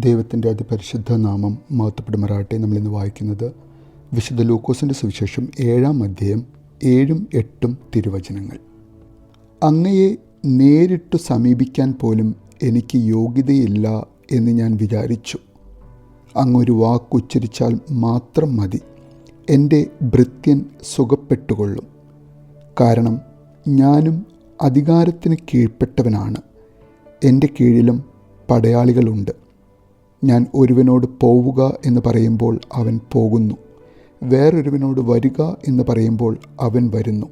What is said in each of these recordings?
ദൈവത്തിന്റെ അതിപരിശുദ്ധ നാമം മഹത്വപ്പെടുമാറാട്ടെ നമ്മളിന്ന് വായിക്കുന്നത് വിശുദ്ധ ലൂക്കോസിന്റെ സുവിശേഷം ഏഴാം അധ്യായം ഏഴും എട്ടും തിരുവചനങ്ങൾ. അങ്ങയെ നേരിട്ട് സമീപിക്കാൻ പോലും എനിക്ക് യോഗ്യതയില്ല എന്ന് ഞാൻ വിചാരിച്ചു. അങ്ങൊരു വാക്കുച്ചരിച്ചാൽ മാത്രം മതി. എന്റെ ഭൃത്യൻ സുഖപ്പെട്ടുകൊള്ളും. കാരണം ഞാനും അധികാരത്തിന് കീഴ്പ്പെട്ടവനാണ്. എന്റെ കീഴിലും പടയാളികളുണ്ട്. ഞാൻ ഒരുവനോട് പോവുക എന്ന് പറയുമ്പോൾ അവൻ പോകുന്നു. വേറൊരുവനോട് വരിക എന്ന് പറയുമ്പോൾ അവൻ വരുന്നു.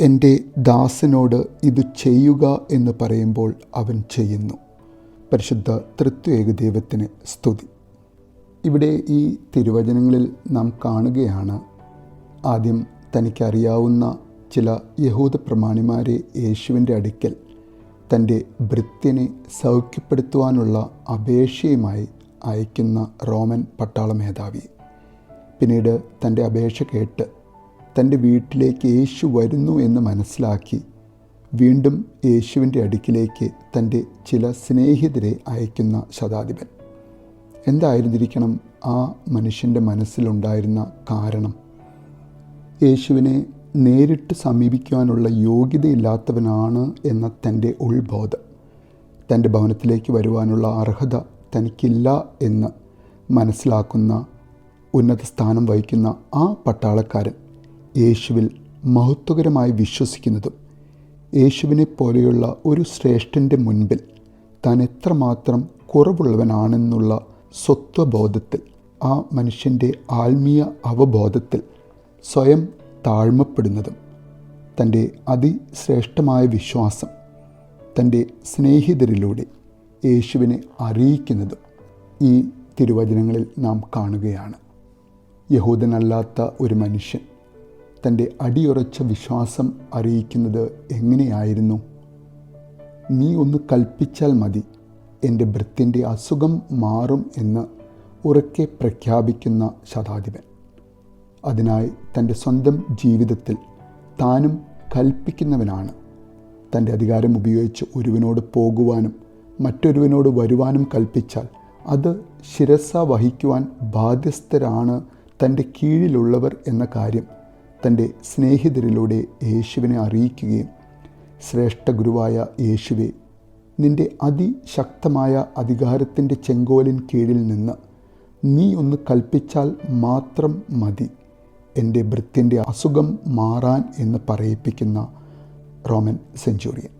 എന്റെ ദാസനോട് ഇത് ചെയ്യുക എന്ന് പറയുമ്പോൾ അവൻ ചെയ്യുന്നു. പരിശുദ്ധ തൃത്വേക ദൈവത്തിന് സ്തുതി. ഇവിടെ ഈ തിരുവചനങ്ങളിൽ നാം കാണുകയാണ് ആദ്യം തനിക്കറിയാവുന്ന ചില യഹൂദ പ്രമാണിമാരെ യേശുവിന്റെ അടുക്കൽ തന്റെ ഭൃത്യനെ സൗഖ്യപ്പെടുത്തുവാനുള്ള അപേക്ഷയുമായി അയക്കുന്ന റോമൻ പട്ടാള മേധാവി. പിന്നീട് തന്റെ അപേക്ഷ കേട്ട് തന്റെ വീട്ടിലേക്ക് യേശു വരുന്നു എന്ന് മനസ്സിലാക്കി വീണ്ടും യേശുവിന്റെ അടുക്കിലേക്ക് തന്റെ ചില സ്നേഹിതരെ അയക്കുന്ന ശതാധിപൻ. എന്തായിരുന്നിരിക്കണം ആ മനുഷ്യന്റെ മനസ്സിലുണ്ടായിരുന്ന കാരണം? യേശുവിനെ നേരിട്ട് സമീപിക്കുവാനുള്ള യോഗ്യതയില്ലാത്തവനാണ് എന്ന തന്റെ ഉൾബോധം. തന്റെ ഭവനത്തിലേക്ക് വരുവാനുള്ള അർഹത തനിക്കില്ല എന്ന് മനസ്സിലാക്കുന്ന ഉന്നത സ്ഥാനം വഹിക്കുന്ന ആ പട്ടാളക്കാരൻ യേശുവിൽ മഹത്വകരമായി വിശ്വസിക്കുന്നതും യേശുവിനെ പോലെയുള്ള ഒരു ശ്രേഷ്ഠന്റെ മുൻപിൽ താൻ എത്രമാത്രം കുറവുള്ളവനാണെന്നുള്ള സ്വത്വബോധത്തിൽ ആ മനുഷ്യന്റെ ആത്മീയ അവബോധത്തിൽ സ്വയം താഴ്മപ്പെടുന്നതും തന്റെ അതിശ്രേഷ്ഠമായ വിശ്വാസം തന്റെ സ്നേഹിതരിലൂടെ യേശുവിനെ അറിയിക്കുന്നതും ഈ തിരുവചനങ്ങളിൽ നാം കാണുകയാണ്. യഹൂദനല്ലാത്ത ഒരു മനുഷ്യൻ തന്റെ അടിയുറച്ച വിശ്വാസം അറിയിക്കുന്നത് എങ്ങനെയായിരുന്നു? നീ ഒന്ന് കൽപ്പിച്ചാൽ മതി എന്റെ ഭൃത്തിന്റെ അസുഖം മാറും എന്ന് ഉറക്കെ പ്രഖ്യാപിക്കുന്ന ശതാധിപൻ. അതിനായി തന്റെ സ്വന്തം ജീവിതത്തിൽ താനും കൽപ്പിക്കുന്നവനാണ്. തന്റെ അധികാരം ഉപയോഗിച്ച് ഒരുവനോട് പോകുവാനും മറ്റൊരുവനോട് വരുവാനും കൽപ്പിച്ചാൽ അത് ശിരസ വഹിക്കുവാൻ ബാധ്യസ്ഥരാണ് തന്റെ കീഴിലുള്ളവർ എന്ന കാര്യം തന്റെ സ്നേഹിതരിലൂടെ യേശുവിനെ അറിയിക്കുകയും ശ്രേഷ്ഠ ഗുരുവായ യേശുവെ നിന്റെ അതിശക്തമായ അധികാരത്തിന്റെ ചെങ്കോലിൻ കീഴിൽ നിന്ന് നീ ഒന്ന് കൽപ്പിച്ചാൽ മാത്രം മതി. എന്റെ ഭൃത്യന്റെ അസുഖം മാറാൻ എന്ന് പറയിപ്പിക്കുന്ന റോമൻ സെഞ്ചുറിയൻ.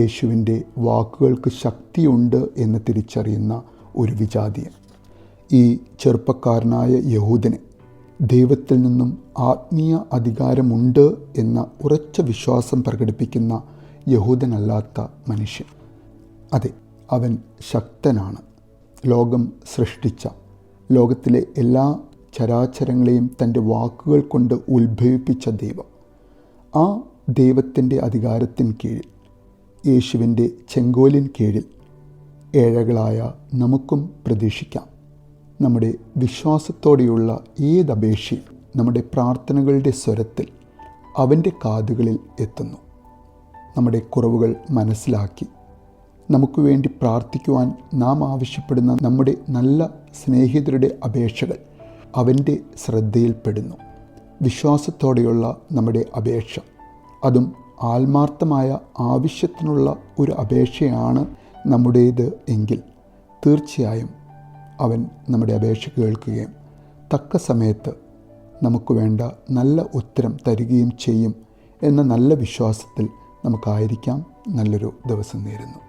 യേശുവിന്റെ വാക്കുകൾക്ക് ശക്തിയുണ്ട് എന്ന് തിരിച്ചറിയുന്ന ഒരു വിജാതിയൻ. ഈ ചെറുപ്പക്കാരനായ യഹൂദന് ദൈവത്തിൽ നിന്നും ആത്മീയ അധികാരമുണ്ട് എന്ന ഉറച്ച വിശ്വാസം പ്രകടിപ്പിക്കുന്ന യഹൂദനല്ലാത്ത മനുഷ്യൻ. അതെ അവൻ ശക്തനാണ്. ലോകം സൃഷ്ടിച്ച ലോകത്തിലെ എല്ലാ ചരാചരങ്ങളെയും തന്റെ വാക്കുകൾ കൊണ്ട് ഉത്ഭവിപ്പിച്ച ദൈവം. ആ ദൈവത്തിന്റെ അധികാരത്തിന് കീഴിൽ യേശുവിന്റെ ചെങ്കോലിൻ കീഴിൽ ഏഴകളായ നമുക്കും പ്രതീക്ഷിക്കാം. നമ്മുടെ വിശ്വാസത്തോടെയുള്ള ഏതപേക്ഷയും നമ്മുടെ പ്രാർത്ഥനകളുടെ സ്വരത്തിൽ അവന്റെ കാതുകളിൽ എത്തുന്നു. നമ്മുടെ കുറവുകൾ മനസ്സിലാക്കി നമുക്ക് വേണ്ടി പ്രാർത്ഥിക്കുവാൻ നാം ആവശ്യപ്പെടുന്ന നമ്മുടെ നല്ല സ്നേഹിതരുടെ അപേക്ഷകൾ അവന്റെ ശ്രദ്ധയിൽപ്പെടുന്നു. വിശ്വാസത്തോടെയുള്ള നമ്മുടെ അപേക്ഷ. അതും ആത്മാർത്ഥമായ ആവശ്യത്തിനുള്ള ഒരു അപേക്ഷയാണ് നമ്മുടേത് എങ്കിൽ തീർച്ചയായും അവൻ നമ്മുടെ അപേക്ഷ കേൾക്കുകയും തക്ക സമയത്ത് നമുക്ക് വേണ്ട നല്ല ഉത്തരം തരികയും ചെയ്യും എന്ന നല്ല വിശ്വാസത്തിൽ നമുക്കായിരിക്കാം നല്ലൊരു ദിവസം നേരുന്നു.